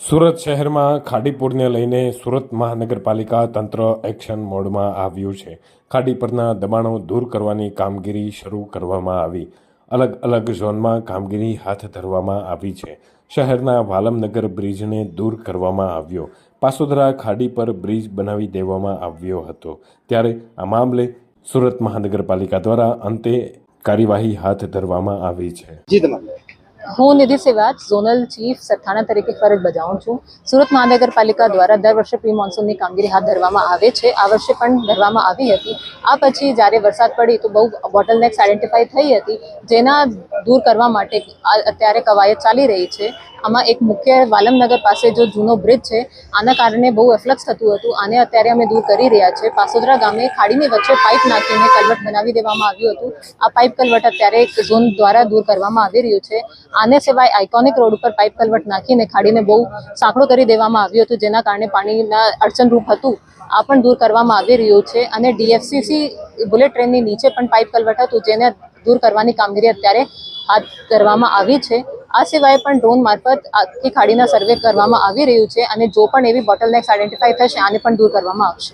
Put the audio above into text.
સુરત શહેરમાં ખાડીપુરને લઈને સુરત મહાનગરપાલિકા તંત્ર એક્શન મોડમાં આવ્યું છે. ખાડી પરના દબાણો દૂર કરવાની કામગીરી શરૂ કરવામાં આવી. અલગ અલગ ઝોનમાં કામગીરી હાથ ધરવામાં આવી છે. શહેરના વાલમનગર બ્રિજને દૂર કરવામાં આવ્યો. પાસોદરા ખાડી પર બ્રિજ બનાવી દેવામાં આવ્યો હતો. ત્યારે આ મામલે સુરત મહાનગરપાલિકા દ્વારા અંતે કાર્યવાહી હાથ ધરવામાં આવી છે. હું નિધિ સેવાજ, ઝોનલ ચીફ સરથાણા તરીકે ફરજ બજાવું છું. સુરત મહાનગરપાલિકા દ્વારા દર વર્ષે પ્રી મોન્સૂનની કામગીરી હાથ ધરવામાં આવે છે. આ વર્ષે પણ ધરવામાં આવી હતી. આ પછી જ્યારે વરસાદ પડી તો બહુ બોટલનેક્સ આઈડેન્ટિફાઈ થઈ હતી, જેના દૂર કરવા માટે અત્યારે કવાયત ચાલી રહી છે. આમાં એક મુખ્ય વાલમનગર પાસે જો જૂનો બ્રિજ છે, આના કારણે બહુ એફ્લક્સ થતું હતું. આને અત્યારે અમે દૂર કરી રહ્યા છે. પાસોદરા ગામે ખાડીની વચ્ચે પાઇપ નાખીને કલવટ બનાવી દેવામાં આવ્યું હતું. આ પાઇપ કલવટ અત્યારે ઝોન દ્વારા દૂર કરવામાં આવી રહ્યું છે. આને સિવાય આઇકોનિક રોડ ઉપર પાઇપ કલવટ નાખીને ખાડીને બહુ સાંકડો કરી દેવામાં આવ્યું હતું, જેના કારણે પાણીના અડચણરૂપ હતું. આ પણ દૂર કરવામાં આવી રહ્યું છે અને ડીએફસીસી બુલેટ ટ્રેનની નીચે પણ પાઇપ કલવટ હતું, જેને દૂર કરવાની કામગીરી અત્યારે હાથ ધરવામાં આવી છે. આ સિવાય પણ ડ્રોન મારફત આખી ખાડીના સર્વે કરવામાં આવી રહ્યું છે અને જો પણ એવી બોટલનેક્સ આઈડેન્ટિફાઈ થશે, આને પણ દૂર કરવામાં આવશે.